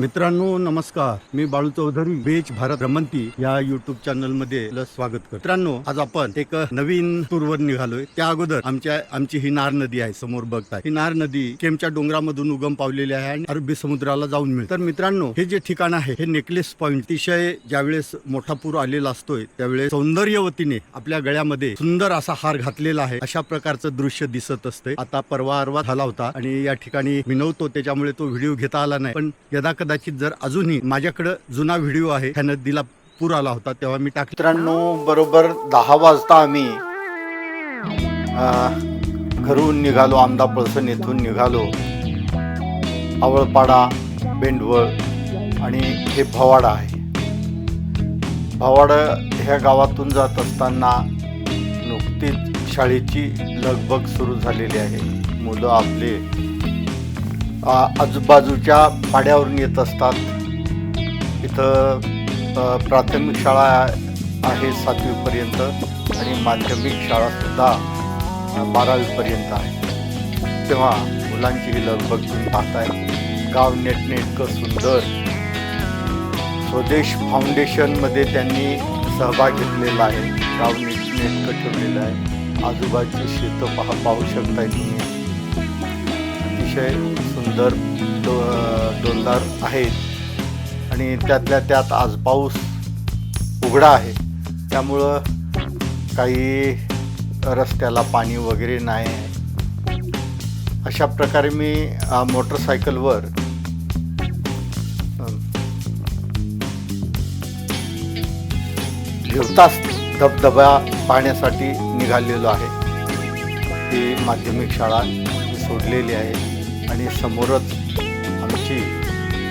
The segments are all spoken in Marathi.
मित्रांनो नमस्कार. मी बाळू चौधरी बेच भारत रमंती या युट्यूब चॅनलमध्ये स्वागत करतो. मित्रांनो आज आपण एक नवीन टूरवर निघालोय. त्या अगोदर आमच्या आमची ही नार नदी आहे समोर बघताय. ही नार नदी केमच्या डोंगरामधून उगम पावलेली आहे आणि अरबी समुद्राला जाऊन मिळते. तर मित्रांनो हे जे ठिकाण आहे हे नेकलेस पॉइंट अतिशय ज्यावेळेस मोठा पूर आलेला असतोय त्यावेळेस सौंदर्यवतीने आपल्या गळ्यामध्ये सुंदर असा हार घातलेला आहे. अशा प्रकारचं दृश्य दिसत असते आता परवा अरवा झाला होता आणि या ठिकाणी मी नव्हतो त्याच्यामुळे तो व्हिडिओ घेता आला नाही. पण यदा कदाचित जर अजूनही माझ्याकडं जुना व्हिडिओ आहे ह्या नदीला पूर आला होता तेव्हा मी टाक मित्रांनो बरोबर दहा वाजता आम्ही घरून निघालो आमदा पळसण येथून निघालो. आवळपाडा बेंडवळ आणि हे भवाडा आहे. भवाडं ह्या गावातून जात असताना नुकतीच शाळेची लगबग सुरू झालेली आहे. मुलं आपले आजूबाजूच्या पाड्यावरून येत असतात. इथं प्राथमिक शाळा आहे सातवीपर्यंत आणि माध्यमिक शाळासुद्धा बारावीपर्यंत आहे. तेव्हा मुलांची ही लगबग तुम्ही पाहताय. गाव नेटनेटकं सुंदर. स्वदेश फाउंडेशनमध्ये त्यांनी सहभाग घेतलेला आहे. गाव नेटनेटकं ठेवलेलं आहे. आजूबाजूची शेतं पाहा पाहू शकताय तुम्ही. अतिशय सुंदर डो डोंगरार आहेत आणि त्यातल्या त्यात आज पाऊस उघडा आहे. त्यामुळं काही रस्त्याला पाणी वगैरे नाही आहे. अशा प्रकारे मी मोटरसायकलवर अम, धबधबा पाहण्यासाठी निघालेलो आहे. ती माध्यमिक शाळा सोडलेली आहे. आणि समोरच आमची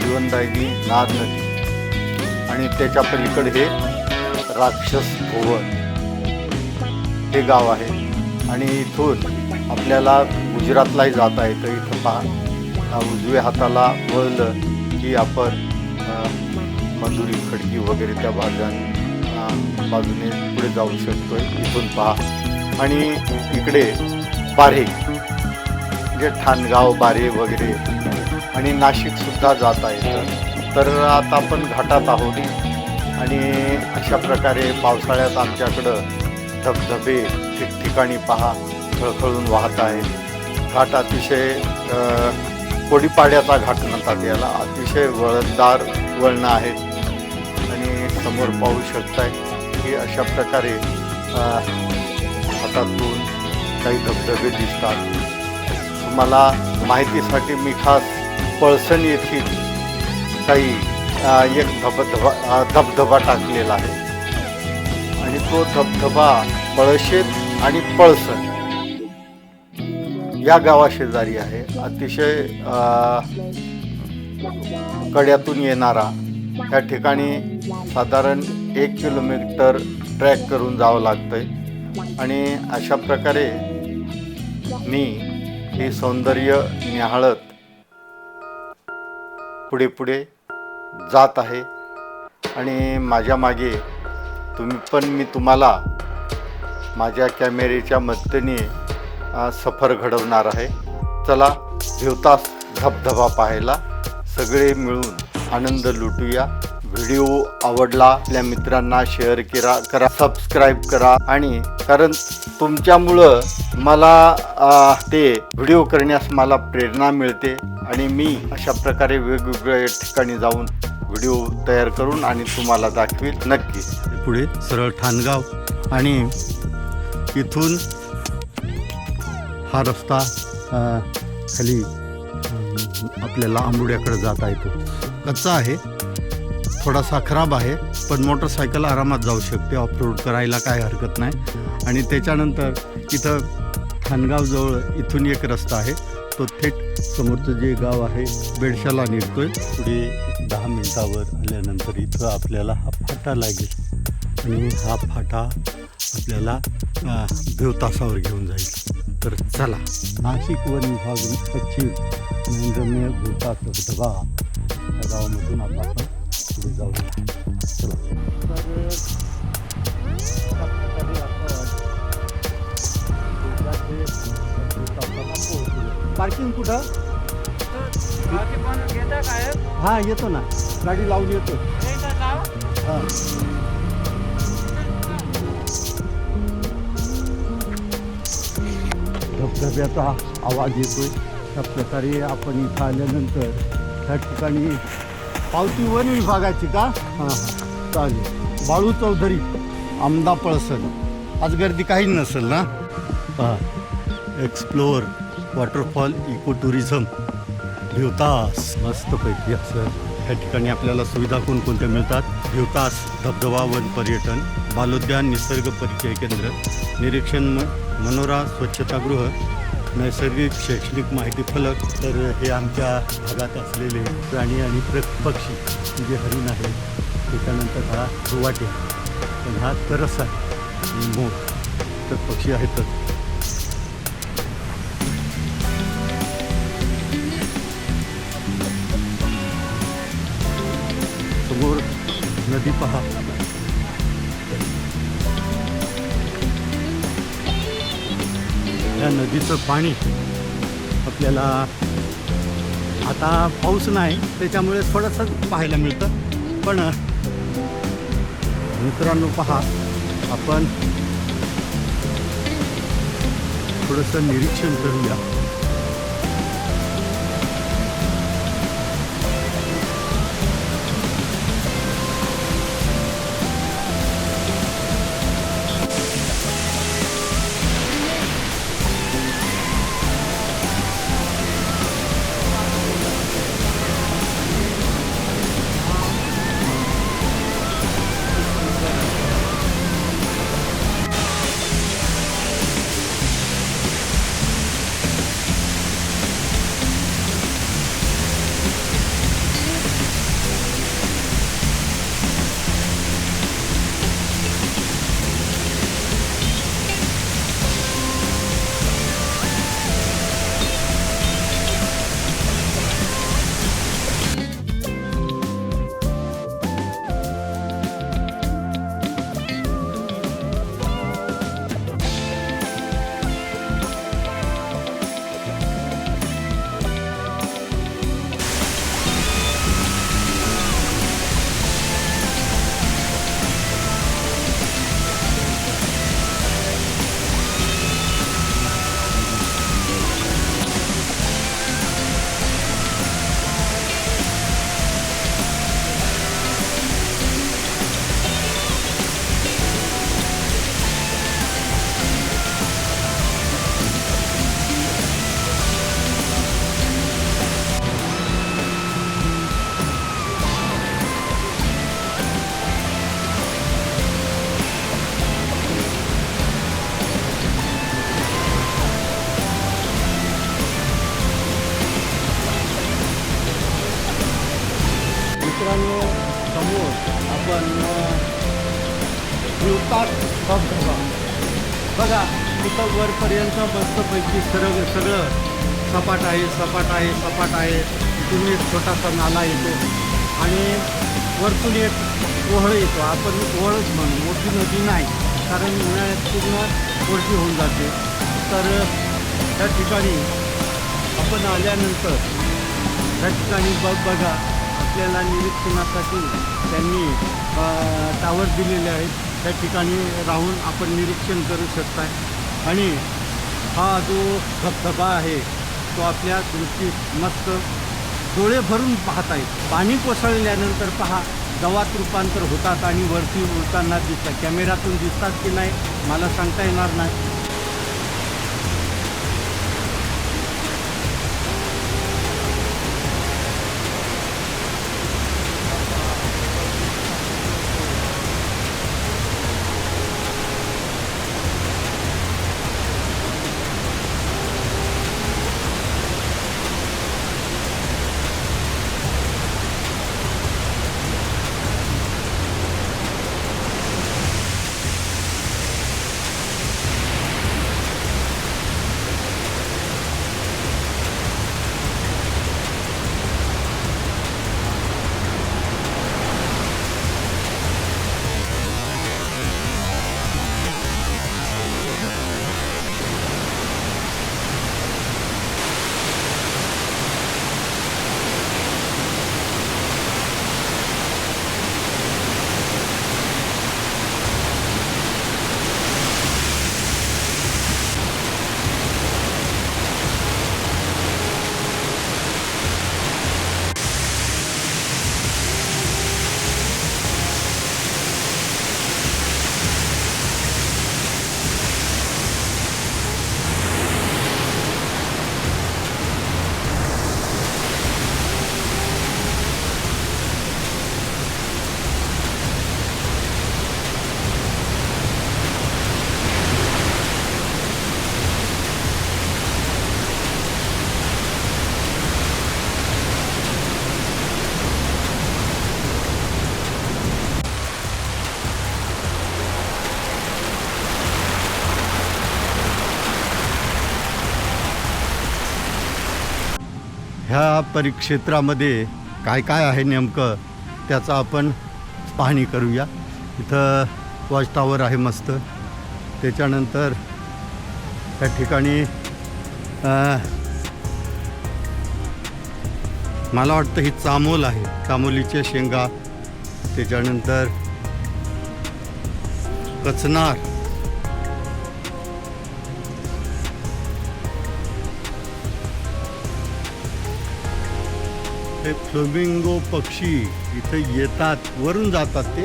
जीवनदायिनी नार नदी. आणि त्याच्या पलीकडे हे राक्षस भुवन. हे गाव आहे. आणि इथून आपल्याला गुजरातलाही जाता येतं इथं पहा उजव्या हाताला वळलं की आपण अ, मधुरी खडकी वगैरे त्या भागाने बाजूने पुढे जाऊ शकतो इथून पहा. आणि इकडे बारे. म्हणजे ठाणगाव बारे वगैरे आणि नाशिकसुद्धा जाता येतं तर आता आपण घाटात आहोत. आणि अशा प्रकारे पावसाळ्यात आमच्याकडं धबधबे ठिकठिकाणी पहा खळखळून वाहत आहे घाट अतिशय कोडीपाड्याचा घाट म्हणतात याला. अतिशय वळणदार वळणं आहेत. आणि समोर पाहू शकताय की अशा प्रकारे हातातून काही धबधबे दिसतात. मला माहितीसाठी मी खास पळसण येथील काही एक धबधबा धबधबा टाकलेला आहे. आणि तो धबधबा पळशेत आणि पळसण या गावाशेजारी आहे. अतिशय कड्यातून येणारा. या ठिकाणी साधारण एक किलोमीटर ट्रॅक करून जावं लागतंय. आणि अशा प्रकारे मी हे सौंदर्य निहाळत पुढे पुढे जात आहे. आणि माझ्या मागे तुम्ही पण मी तुम्हाला माझ्या कॅमेरेच्या मदतीने सफर घडवणार आहे. चला घेवतास धबधबा पाहायला. सगळे मिळून आनंद लुटूया. व्हिडिओ आवडला आपल्या मित्रांना शेअर करा करा सबस्क्राईब करा. आणि कारण तुमच्यामुळं मला ते व्हिडिओ करण्यास मला प्रेरणा मिळते. आणि मी अशा प्रकारे वेगवेगळ्या ठिकाणी जाऊन व्हिडिओ तयार करून आणि तुम्हाला दाखवेल नक्की. पुढे सरळ ठाणगाव आणि इथून हा रस्ता खाली आपल्याला आंबुड्याकडे जाता येतो. कच्चा आहे. थोडासा खराब आहे पण मोटरसायकल आरामात जाऊ शकते. ऑफ रोड करायला काय हरकत नाही. आणि त्याच्यानंतर इथं खानगावजवळ इथून एक रस्ता आहे. तो थेट समोरचं जे गाव आहे बेडशाला निघतोय. पुढे दहा मिनिटावर आल्यानंतर इथं आपल्याला हा फाटा लागेल. आणि हा फाटा आपल्याला देवतासावर घेऊन जाईल. तर चला. नाशिक वन विभाग पश्चिम नैंद्रम्य भूता धबधबा या गावामधून आता आपण पुढे जाऊया पार्किंग कुठं? हा येतो ना. गाडी लावून येतो. धबधब्याचा आवाज येतोय. त्या प्रकारे आपण इथं आल्यानंतर त्या ठिकाणी पावती वन विभागाची का? हां चालेल. बाळू चौधरी आमदा पळसर. आज गर्दी काही नसेल ना? हां एक्सप्लोअर वॉटरफॉल इको टुरिझम भिवतास मस्तपैकी असं. या ठिकाणी आपल्याला सुविधा कोणकोणत्या मिळतात? भिवतास धबधबा वन पर्यटन बालोद्यान निसर्ग परिचय केंद्र निरीक्षण मनोरा स्वच्छतागृह नैसर्गिक शैक्षणिक माहिती फलक तर हे आमच्या भागात असलेले प्राणी आणि प्र पक्षी जे हरिण आहे त्याच्यानंतर हा रुवाटे पण हा तरस आहे मोर तर पक्षी आहेतच समोर नदी पहा. या नदीचं पाणी आपल्याला आता पाऊस नाही त्याच्यामुळे थोडंसं पाहायला मिळतं. पण मित्रांनो पहा आपण थोडंसं निरीक्षण करूया. सर्व सरळ सगळं सपाट आहे सपाट आहे सपाट आहे. तिथून एक छोटासा नाला येतो. आणि वरतून एक ओहळ येतो. आपण ओहळच म्हणू. मोठी नदी नाही. कारण उन्हाळ्यात पूर्ण कोरडी होऊन जाते. तर त्या ठिकाणी आपण आल्यानंतर त्या ठिकाणी बघ बघा. आपल्याला निरीक्षणासाठी त्यांनी टावर दिलेले आहेत. त्या ठिकाणी राहून आपण निरीक्षण करू शकताय आणि हा जो धबधबा आहे तो आपल्या दृष्टीत मस्त डोळे भरून पाहत आहेत पाणी कोसळल्यानंतर पहा दवात रूपांतर होतात आणि वरती उडताना दिसतात. कॅमेऱ्यातून दिसतात की नाही मला सांगता येणार नाही. ह्या परिक्षेत्रामध्ये काय काय आहे नेमकं त्याचं आपण पाहणी करूया. इथं वॉच टावर आहे मस्त. त्याच्यानंतर त्या ठिकाणी मला वाटतं ही चामोल आहे. चामोलीच्या शेंगा त्याच्यानंतर कचनार. हे फ्लोमिंगो पक्षी इथे येतात वरून जातात ते.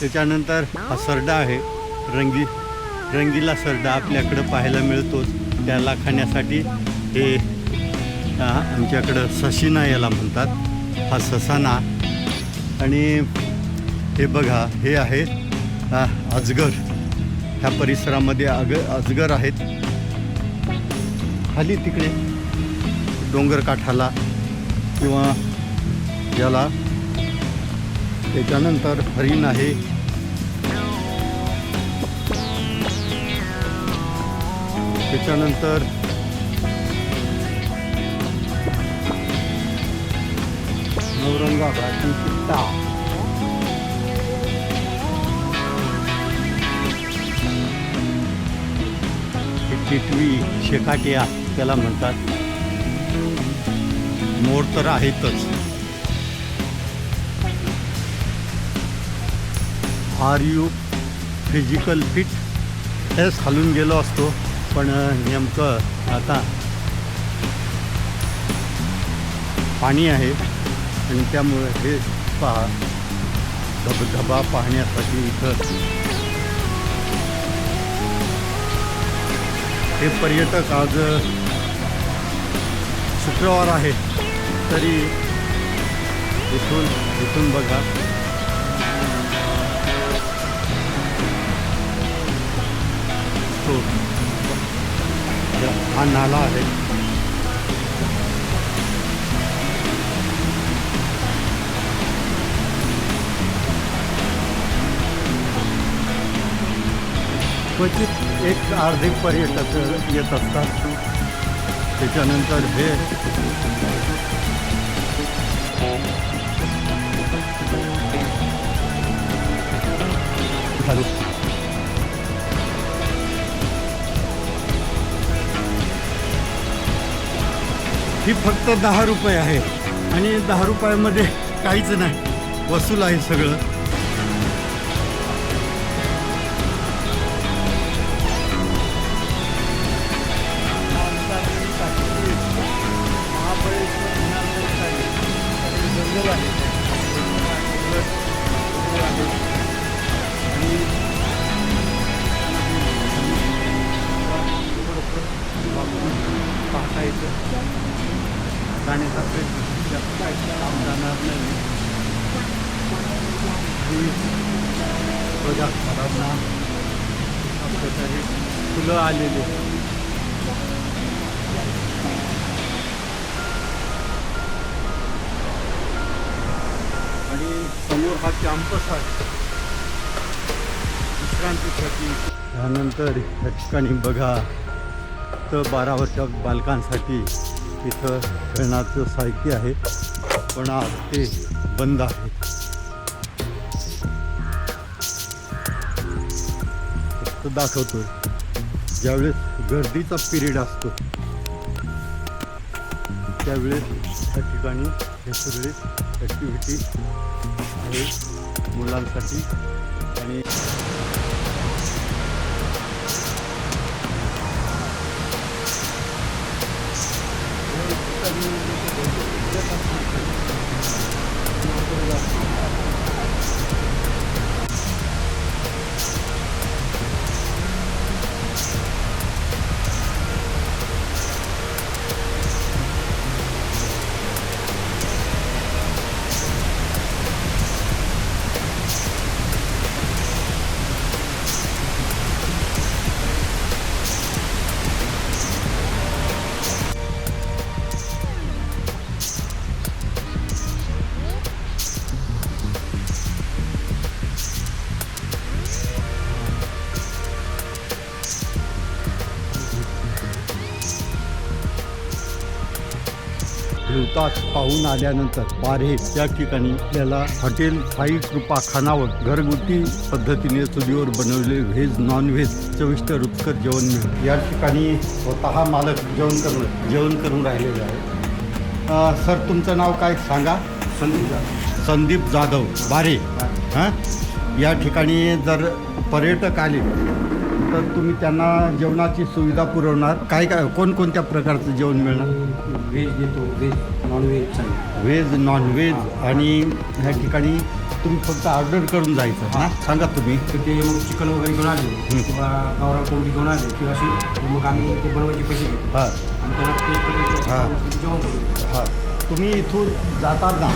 त्याच्यानंतर हा सरडा आहे रंगी रंगीला सरडा आपल्याकडं पाहायला मिळतोच. त्याला खाण्यासाठी हे आमच्याकडं सशिना याला म्हणतात. हा ससाना. आणि हे बघा हे आहे अजगर. ह्या परिसरामध्ये अग अजगर आहेत. खाली तिकडे डोंगर काठाला किंवा याला त्याच्यानंतर हरिण आहे. त्याच्यानंतर औरंगाबाद चित्ता ही टिटवी शेकाटिया त्याला म्हणतात. मोर तर आहेतच. आर यू फिजिकल फिट हेच खालून गेलो असतो पण नेमकं आता पाणी आहे आणि त्यामुळे हे पहा धबधबा पाहण्यासाठी इथं. हे पर्यटक आज शुक्रवार आहे. तरी इथून इथून बघा. तो हा नाला आहे. क्वचित एक अर्धे पर्यटक येत असतात. त्याच्यानंतर हे चालू ही फक्त दहा रुपये आहे. आणि दहा रुपयामध्ये काहीच नाही. वसूल आहे सगळं. जाण्याचा प्रयत्न काही जाणार नाही. बघा प्रकारे फुलं आलेले. आणि समोर हा कॅम्पस आहे. विश्रांतीसाठी त्यानंतर या ठिकाणी बघा तर बारा वर्षा बालकांसाठी इथं खेळण्याचं साहित्य आहे पण आज ते बंद आहे. फक्त दाखवतोय ज्यावेळेस गर्दीचा पिरियड असतो त्यावेळेस त्या ठिकाणी हे सगळे ॲक्टिव्हिटी आहे मुलांसाठी आणि पाहून आल्यानंतर पारे या ठिकाणी आपल्याला हॉटेल साई कृपा खानावळ घरगुती पद्धतीने चुलीवर बनवलेले व्हेज नॉन व्हेज चविष्ट रुचकर जेवण मिळेल या ठिकाणी स्वतः मालक जेवण करून जेवण करून राहिलेले आहे सर तुमचं नाव काय सांगा? संदीप संदीप जाधव. बारे. हां? या ठिकाणी जर पर्यटक आले तर तुम्ही त्यांना जेवणाची सुविधा पुरवणार. काय काय कोणकोणत्या प्रकारचं जेवण मिळणार? व्हेज देतो व्हेज. नॉन व्हेज चालेल व्हेज नॉन व्हेज आणि ह्या ठिकाणी तुम्ही फक्त ऑर्डर करून जायचं हां. सांगा तुम्ही. तर ते मग चिकन वगैरे घेऊन आले किंवा गावरान कोंबडी घेऊन आले किंवा अशी मग आम्ही ते बनवायचे पैसे घेतो. हां. आणि करून हा. हां. तुम्ही इथून जाताना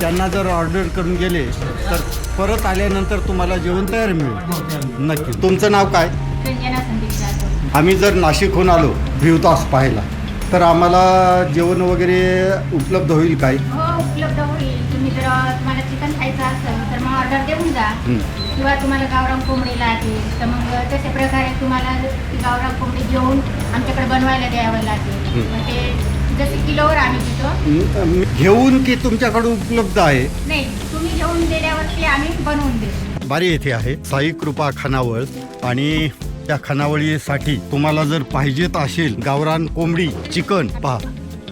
त्यांना जर ऑर्डर करून गेले तर परत आल्यानंतर तुम्हाला जेवण तयार मिळेल. नक्की. तुमचं नाव काय? आम्ही जर नाशिकहून आलो भिवतास पाहायला तर आम्हाला जेवण वगैरे उपलब्ध होईल काय? हो उपलब्ध होईल. तुम्ही जर तुम्हाला चिकन खायचं असेल तर मग ऑर्डर देऊन जा. हं. किंवा तुम्हाला गावरान कोंबडी लागेल. तर मग तशा प्रकारे तुम्हाला ती गावरान कोंबडी घेऊन आमच्याकडे बनवायला द्यावं लागेल. हं. मग ते जसे किलोवर आम्ही देतो म- घेऊन की तुमच्याकडे उपलब्ध आहे? नाही तुम्ही घेऊन दिल्यावरती आम्ही बनवून देतो बारी येथे आहे. साई कृपा खानावळ आणि त्या खानावळीसाठी तुम्हाला जर पाहिजेत असेल गावरान कोंबडी चिकन पहा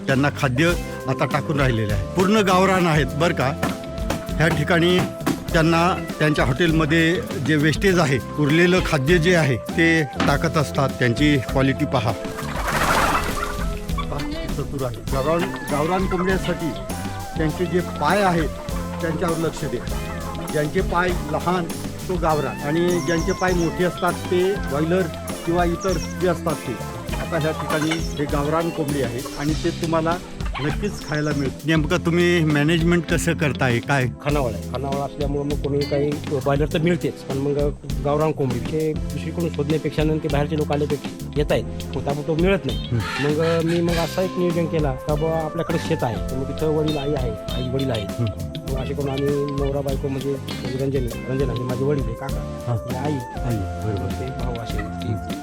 त्यांना खाद्य आता टाकून राहिलेलं आहे. पूर्ण गावरान आहेत बरं का? ह्या ठिकाणी त्यांना त्यांच्या हॉटेलमध्ये जे वेस्टेज आहे उरलेलं खाद्य जे आहे ते टाकत असतात. त्यांची क्वालिटी पहा. आहे. गावरान गावरान कोंबड्यासाठी त्यांचे जे पाय आहेत त्यांच्यावर लक्ष दे ज्यांचे पाय लहान तो गावरान. आणि ज्यांचे पाय मोठे असतात ते बॉयलर किंवा इतर जे असतात ते. आता ह्या ठिकाणी हे गावरान कोंबडी आहे आणि ते तुम्हाला नक्कीच खायला मिळतं. नेमकं तुम्ही मॅनेजमेंट कसं करताय? काय? खानावळ आहे. खानावळ असल्यामुळे मग कोणी काही बॉयलर तर मिळतेच पण मग गावरान कोंबडी. ते दुसरीकडून शोधण्यापेक्षा नंतर बाहेरचे लोक आल्यापेक्षा येत आहेत. मग त्यामुळे तो मिळत नाही. मग मी मग असा एक नियोजन केला का बुवा आपल्याकडे शेत आहे. मग तिथं वडील आई आहे आई वडील मग असे करून आम्ही नवरा बायको म्हणजे रंजन रंजन म्हणजे माझे वडील आहे काका. म्हणजे आई. बरोबर. मग ते भाऊ असे.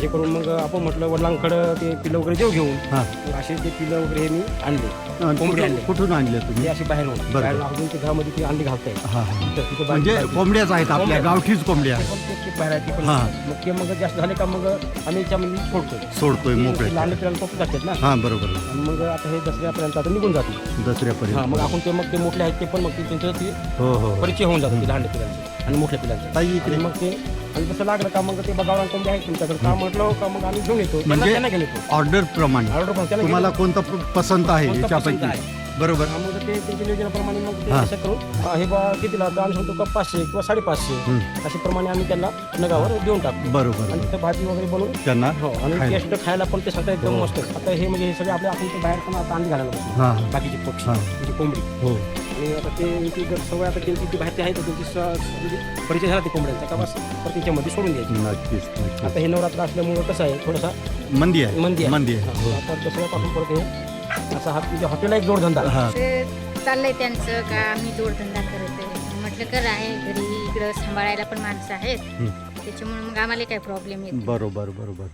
असे करून मग आपण म्हटलं वडिलांकडं ते पिलं वगैरे देऊ घेऊन. हां. मग असे ते पिलं वगैरे हे मी आणले कोंबडी आणली. कुठून आणले ते तुम्ही असे. बाहेर अजून ते घरामध्ये ती अंडी घालताय हां हां. तिथं बाहेर म्हणजे. कोंबड्याच आहेत आपल्या कोंबड्या. गावठीच कोंबड्या. ते पण ते- ते बाहेर आहे, ते पण हा. मग ते मग जास्त झाले का मग आम्ही त्याच्यामध्ये सोडतोय. सोडतोय मोकळे. लहान पिल्लांना पकडू लागतात ना. हां बरोबर. आणि मग आता हे दसऱ्यापर्यंत आता निघून जातील. हा दसऱ्यापर्यंत मग आपण ते मग ते मोठले आहेत ते पण मग ते त्यांचं ते हो हो हो. परिचय होऊन जातो ते लहान पिल्लांचे आणि मोठ्या पिल्लांचे ताई इकडे. आणि मग ते आणि तसं लागलं का मग ते बघावं कोणते आहे तुमच्याकडे. का म्हटलं का मग आम्ही घेऊन येतो. म्हणजे त्यांना ऑर्डर प्रमाणे. ऑर्डर पण तुम्हाला कोणतं प- पसंत आहे कोणतं पसंत याच्यापैकी? बरोबर. हा, मग ते त्यांच्या नियोजनाप्रमाणे मग ते हा. असं करून हा, हे बा कितीला? तर आम्ही सांगतो का पाचशे किंवा साडेपाचशे. हं. अशा प्रमाणे आम्ही त्यांना नगावर देऊन टाकतो. बरोबर आणि तिथं भाजी वगैरे बनवून त्यांना हो आणि खायला. टेस्ट खायला पण ते सगळं एकदम मस्त. आता हे म्हणजे हे सगळे आपले आपण ते बाहेर पण आता अंडी घालायला लागलो. हां. हां बाकीचे पक्षी हा. म्हणजे कोंबडी. हो. आणि आता ते ती जर सवय आता त्यांची ती बाहेरची आहे तर त्यांची स- म्हणजे परिचय झाला ते कोंबड्यांचा का बस? तर त्याच्यामध्ये सोडून द्यायची. नक्कीच आता हे नवरात्र असल्यामुळे कसं आहे थोडासा मंदी आहे. मंदी आहे. मंदी आहे. हो. आता दसऱ्यापासून परत हे असा हा म्हणजे हॉटेल एक जोडधंदा. हां. ते चाललंय त्यांचं का आम्ही जोडधंदा करत आहे. म्हटलं कर आहे घरी इकडं सांभाळायला पण माणसं आहेत. हं. त्याच्यामुळे मग आम्हाला काही प्रॉब्लेम येत नाही. बरोबर बरोबर.